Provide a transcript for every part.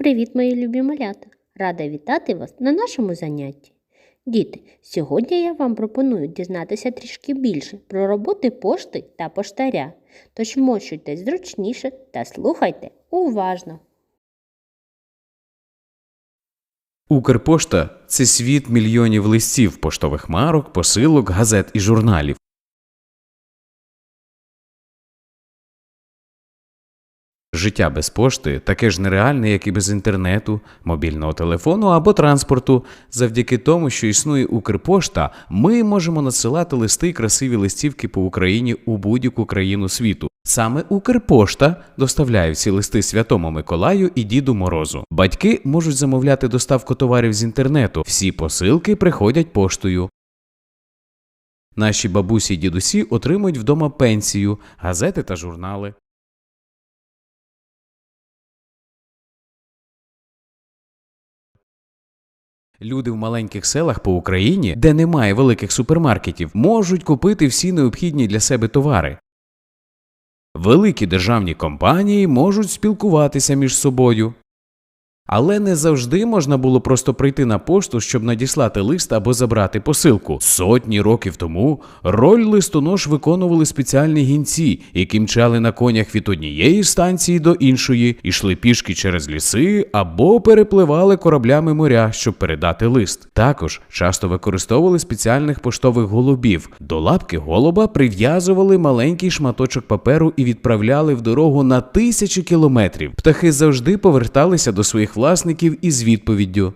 Привіт, мої любі малята! Рада вітати вас на нашому занятті. Діти, сьогодні я вам пропоную дізнатися трішки більше про роботи пошти та поштаря. Тож мощуйтесь зручніше та слухайте уважно. Укрпошта це світ мільйонів листів, поштових марок, посилок, газет і журналів. Життя без пошти таке ж нереальне, як і без інтернету, мобільного телефону або транспорту. Завдяки тому, що існує Укрпошта, ми можемо надсилати листи й красиві листівки по Україні у будь-яку країну світу. Саме Укрпошта доставляє всі листи Святому Миколаю і Діду Морозу. Батьки можуть замовляти доставку товарів з інтернету. Всі посилки приходять поштою. Наші бабусі й дідусі отримують вдома пенсію, газети та журнали. Люди в маленьких селах по Україні, де немає великих супермаркетів, можуть купити всі необхідні для себе товари. Великі державні компанії можуть спілкуватися між собою. Але не завжди можна було просто прийти на пошту, щоб надіслати лист або забрати посилку. Сотні років тому роль листонож виконували спеціальні гінці, які мчали на конях від однієї станції до іншої, ішли пішки через ліси або перепливали кораблями моря, щоб передати лист. Також часто використовували спеціальних поштових голубів. До лапки голуба прив'язували маленький шматочок паперу і відправляли в дорогу на тисячі кілометрів. Птахи завжди поверталися до своїх власників із відповіддю.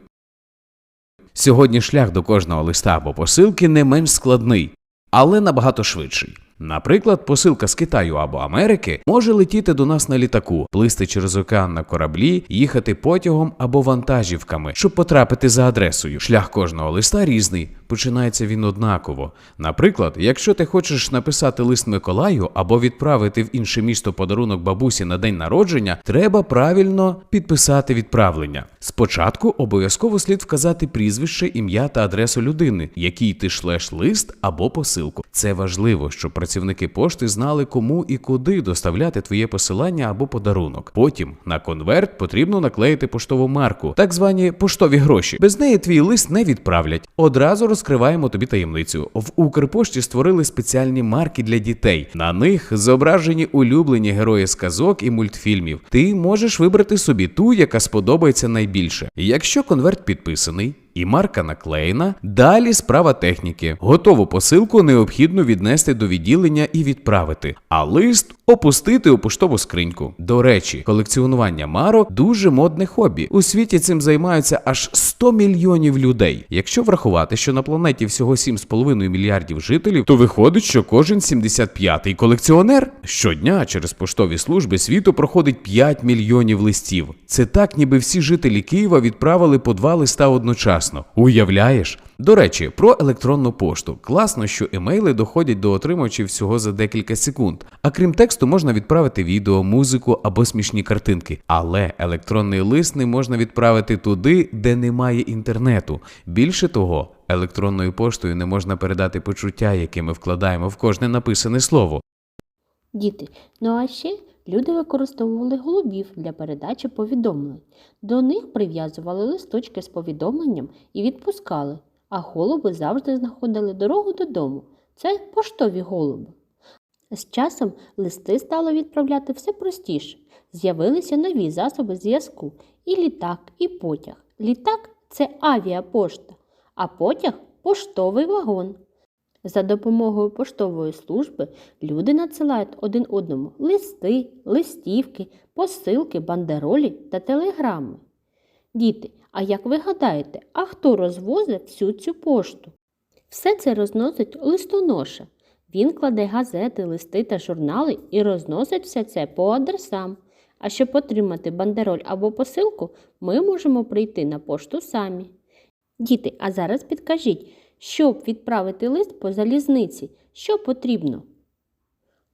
Сьогодні шлях до кожного листа або посилки не менш складний, але набагато швидший. Наприклад, посилка з Китаю або Америки може летіти до нас на літаку, плисти через океан на кораблі, їхати потягом або вантажівками, щоб потрапити за адресою. Шлях кожного листа різний, починається він однаково. Наприклад, якщо ти хочеш написати лист Миколаю або відправити в інше місто подарунок бабусі на день народження, треба правильно підписати відправлення. Спочатку обов'язково слід вказати прізвище, ім'я та адресу людини, якій ти шлеш лист або посилку. Це важливо, щоб працівники пошти знали, кому і куди доставляти твоє посилання або подарунок. Потім на конверт потрібно наклеїти поштову марку, так звані поштові гроші. Без неї твій лист не відправлять. Одразу розкриваємо тобі таємницю. В Укрпошті створили спеціальні марки для дітей. На них зображені улюблені герої сказок і мультфільмів. Ти можеш вибрати собі ту, яка сподобається найбільше. Якщо конверт підписаний. І марка наклеєна. Далі справа техніки. Готову посилку необхідно віднести до відділення і відправити, а лист опустити у поштову скриньку. До речі, колекціонування марок дуже модне хобі. У світі цим займаються аж 100 мільйонів людей. Якщо врахувати, що на планеті всього 7,5 мільярдів жителів, то виходить, що кожен 75-й колекціонер щодня через поштові служби світу проходить 5 мільйонів листів. Це так, ніби всі жителі Києва відправили по два листа одночасно. Уявляєш? До речі, про електронну пошту. Класно, що емейли доходять до отримувачів всього за декілька секунд. А крім тексту, можна відправити відео, музику або смішні картинки. Але електронний лист не можна відправити туди, де немає інтернету. Більше того, електронною поштою не можна передати почуття, які ми вкладаємо в кожне написане слово. Діти, ну а ще люди використовували голубів для передачі повідомлень. До них прив'язували листочки з повідомленням і відпускали, а голуби завжди знаходили дорогу додому. Це поштові голуби. З часом листи стало відправляти все простіше. З'явилися нові засоби зв'язку і літак, і потяг. Літак це авіапошта, а потяг поштовий вагон. За допомогою поштової служби люди надсилають один одному листи, листівки, посилки, бандеролі та телеграми. Діти, а як ви гадаєте, а хто розвозить всю цю пошту? Все це розносить листоноша. Він кладе газети, листи та журнали і розносить все це по адресам. А щоб отримати бандероль або посилку, ми можемо прийти на пошту самі. Діти, а зараз підкажіть, щоб відправити лист по залізниці, що потрібно?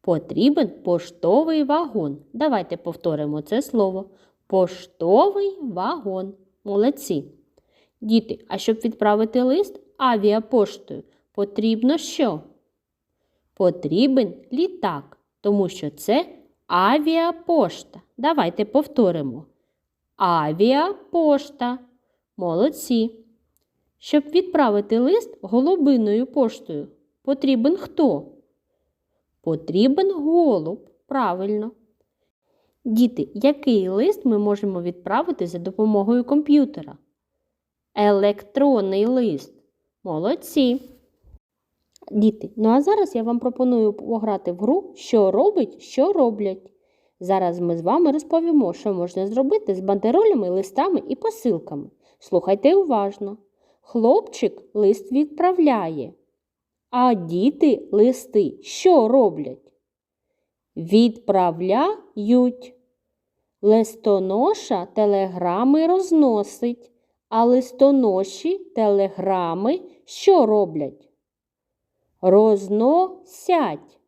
Потрібен поштовий вагон. Давайте повторимо це слово. Поштовий вагон. Молодці. Діти, а щоб відправити лист авіапоштою, потрібно що? Потрібен літак, тому що це авіапошта. Давайте повторимо. Авіапошта. Молодці. Щоб відправити лист голубиною поштою, потрібен хто? Потрібен голуб. Правильно. Діти, який лист ми можемо відправити за допомогою комп'ютера? Електронний лист. Молодці. Діти, ну а зараз я вам пропоную пограти в гру, що робить, що роблять. Зараз ми з вами розповімо, що можна зробити з бандеролями, листами і посилками. Слухайте уважно. Хлопчик лист відправляє, а діти листи що роблять? Відправляють. Листоноша телеграми розносить, а листоноші телеграми що роблять? Розносять.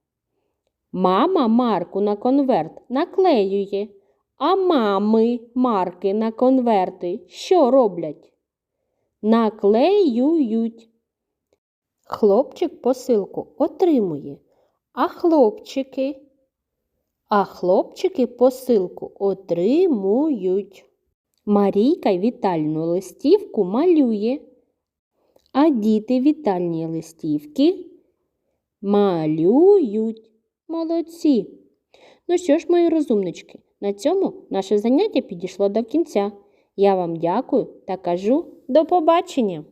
Мама марку на конверт наклеює, а мами марки на конверти що роблять? Наклеюють. Хлопчик посилку отримує, а хлопчики, а хлопчики посилку отримують. Марійка вітальну листівку малює, а діти вітальні листівки малюють. Молодці. Ну що ж, мої розумнички, на цьому наше заняття підійшло до кінця. Я вам дякую та кажу до побачення!